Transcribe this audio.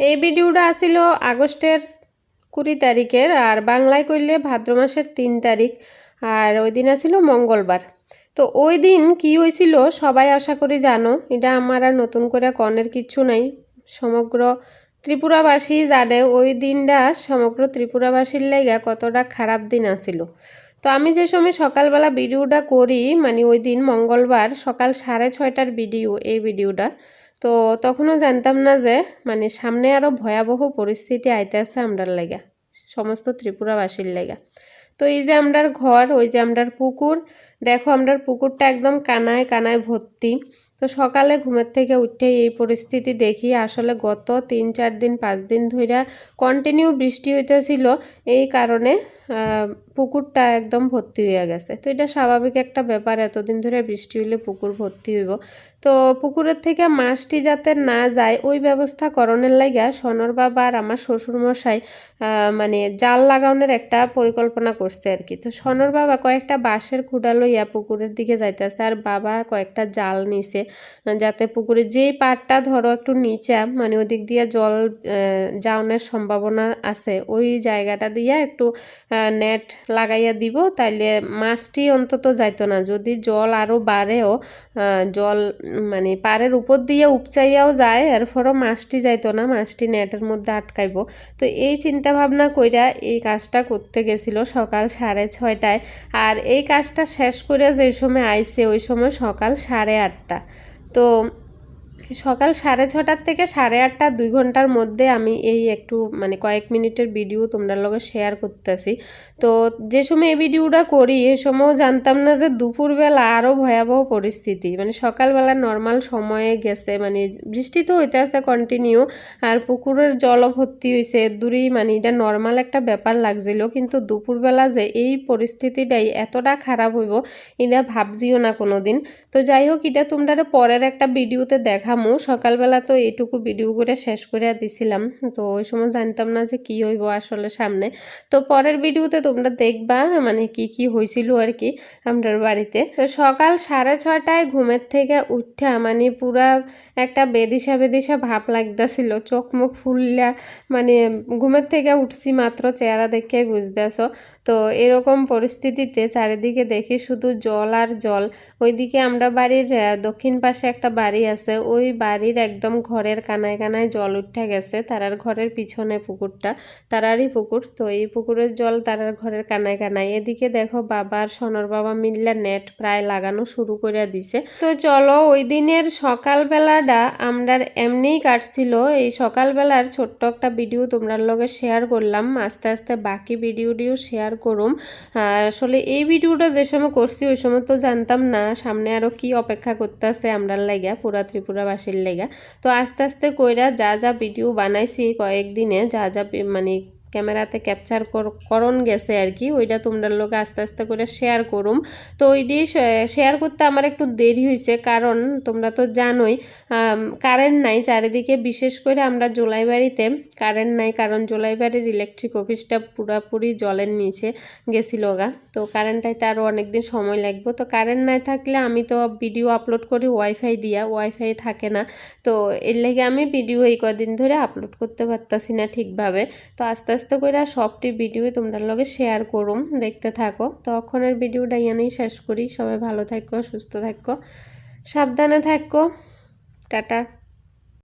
এই ভিডিওটা আসিল আগস্টের কুড়ি তারিখের আর বাংলায় করলে ভাদ্র মাসের তিন তারিখ আর ওই দিন আসিল মঙ্গলবার। তো ওই দিন কি হয়েছিল সবাই আশা করি জানো, এটা আমার আর নতুন করে কনের কিচ্ছু নাই। সমগ্র ত্রিপুরাবাসী জানে ওই দিনটা, সমগ্র ত্রিপুরাবাসীর লেগে কতটা খারাপ দিন আসিল। তো আমি যে সময় সকালবেলা ভিডিওটা করি মানে ওই দিন মঙ্গলবার সকাল সাড়ে ছয়টার ভিডিও, এই ভিডিওটা। তো তখনও জানতাম না যে মানে সামনে আরও ভয়াবহ পরিস্থিতি আইতে আছে আমরার লেগা, সমস্ত ত্রিপুরাবাসীর লেগা। তো এই যে আমরার ঘর, ওই যে আমরার পুকুর, দেখো আমরার পুকুরটা একদম কানায় কানায় ভর্তি। তো সকালে ঘুমের থেকে উঠে এই পরিস্থিতি দেখি, আসলে গত তিন চার দিন, পাঁচ দিন ধইরা কন্টিনিউ বৃষ্টি হইতেছিল, এই কারণে পুকুরটা একদম ভর্তি হয়ে গেছে। তো এটা স্বাভাবিক একটা ব্যাপার, এতদিন ধরে বৃষ্টি হইলে পুকুর ভর্তি হইব। তো পুকুরের থেকে মাছটি যাতে না যায়, ওই ব্যবস্থা করণের লাগা সনর বাবা আর আমার শ্বশুরমশাই মানে জাল লাগানোর একটা পরিকল্পনা করছে আর কি। তো সনর বাবা কয়েকটা বাঁশের খুঁড়া লইয়া পুকুরের দিকে যাইতেছে আর বাবা কয়েকটা জাল নিছে, যাতে পুকুরের যেই পাড়টা ধরো একটু নিচা মানে ওদিক দিয়ে জল যাওয়ানোর সম্ভাবনা আছে, ওই জায়গাটা দিয়ে একটু নেট লাগাইয়া দিব, তাইলে মাছটি অন্তত যাইতো না। যদি জল আরও বাড়েও জল মানে পাড়ের উপর দিয়ে উপচাইয়াও যায়, এরপরও মাছটি যাইতো না, মাছটি নেটের মধ্যে আটকাইব। তো এই চিন্তা ভাবনা কইরা এই কাজটা করতে গেছিল সকাল সাড়ে ছয়টায়। আর এই কাজটা শেষ করে যে সময় আইছে, ওই সময় সকাল সাড়ে আটটা। তো সকাল সাড়ে ছটার থেকে সাড়ে আটটা, দুই ঘণ্টার মধ্যে আমি এই একটু মানে কয়েক মিনিটের ভিডিও তোমরা লগে শেয়ার করতেছি। তো যে সময় এই ভিডিওটা করি, এ সময়ও জানতাম না যে দুপুরবেলা আরও ভয়াবহ পরিস্থিতি। মানে সকালবেলা নর্মাল সময়ে গেছে মানে বৃষ্টি তো হইতে আছে কন্টিনিউ আর পুকুরের জলও ভর্তি হয়েছে দূরেই মানে এটা নর্মাল একটা ব্যাপার লাগছিল, কিন্তু দুপুরবেলা যে এই পরিস্থিতিটাই এতটা খারাপ হইব, এটা ভাবছিও না কোনো দিন তো যাই হোক, এটা তোমরা পরের একটা ভিডিওতে দেখামু সকালবেলা তো এইটুকু ভিডিও করে শেষ করে দিছিলাম। তো ওই সময় জানতাম না যে কি হইব আসলে সামনে। তো পরের ভিডিওতে তোমরা দেখবা মানে কি কি হয়েছিল আর কি আমার বাড়িতে। তো সকাল সাড়ে ছটায় ঘুমের থেকে উঠা মানে পুরা একটা বেদিশা বেদিশা ভাব লাগতেছিল। চোখ মুখ ফুললা মানে ঘুমের থেকে উঠছি মাত্র, চেহারা দেখে বুঝতেছ? তো এরকম পরিস্থিতিতে চারিদিকে দেখি শুধু জল আর জল। ওইদিকে আমরা বাড়ির দক্ষিণ পাশে একটা বাড়ি আছে, ওই বাড়ির একদম ঘরের কানায় কানায় জল উঠে গেছে। তারার ঘরের পিছনে পুকুরটা, তারারই পুকুর। তো এই পুকুরের জল তারার ঘরের কানায় কানায়। এদিকে দেখো বাবা আর সনর বাবা মিললে নেট প্রায় লাগানো শুরু করে দিছে। তো চলো ওই দিনের সকালবেলাটা আমরা এমনিই কাটছিল। এই সকালবেলার ছোট্ট একটা ভিডিও তোমরা লগে শেয়ার করলাম। আস্তে আস্তে বাকি ভিডিওটিও শেয়ার করুম। আসলে এই ভিডিওটা যে সময় করছি, ওই সময় তো জানতাম না সামনে আরও কি অপেক্ষা করতেছে আমরার লাগা, পুরা ত্রিপুরাবাসীর লাগা। তো আস্তে আস্তে কইরা যা যা ভিডিও বানাইছি কয়েকদিনে, যা যা মানে ক্যামেরাতে ক্যাপচার করণ গেছে আর কি, ওইটা তোমরা লোক আস্তে আস্তে করে শেয়ার করুম। তো ওই দিয়ে শেয়ার করতে আমার একটু দেরি হয়েছে কারণ তোমরা তো জানোই কারেন্ট নাই। চারিদিকে বিশেষ করে আমরা জোলাইবাড়িতে কারেন্ট নাই, কারণ জোলাইবাড়ির ইলেকট্রিক অফিসটা পুরাপুরি জলের নিচে গেছিল গা। তো কারেন্টটাইতে আরও অনেক দিন সময় লাগবে। তো কারেন্ট নাই থাকলে আমি তো ভিডিও আপলোড করি ওয়াইফাই দিয়া ওয়াইফাই থাকে না। তো এর লেগে আমি ভিডিও এই কদিন ধরে আপলোড করতে পারতাছি না ঠিকভাবে। তো আস্তে আস্তে করে সবটি ভিডিও তোমরা লগে শেয়ার করুম, দেখতে থাকো। তো এখনের ভিডিওটা ইয়ানেই শেষ করি। সবাই ভালো থাকো, সুস্থ থাকো, সাবধানে থাকো। টাটা।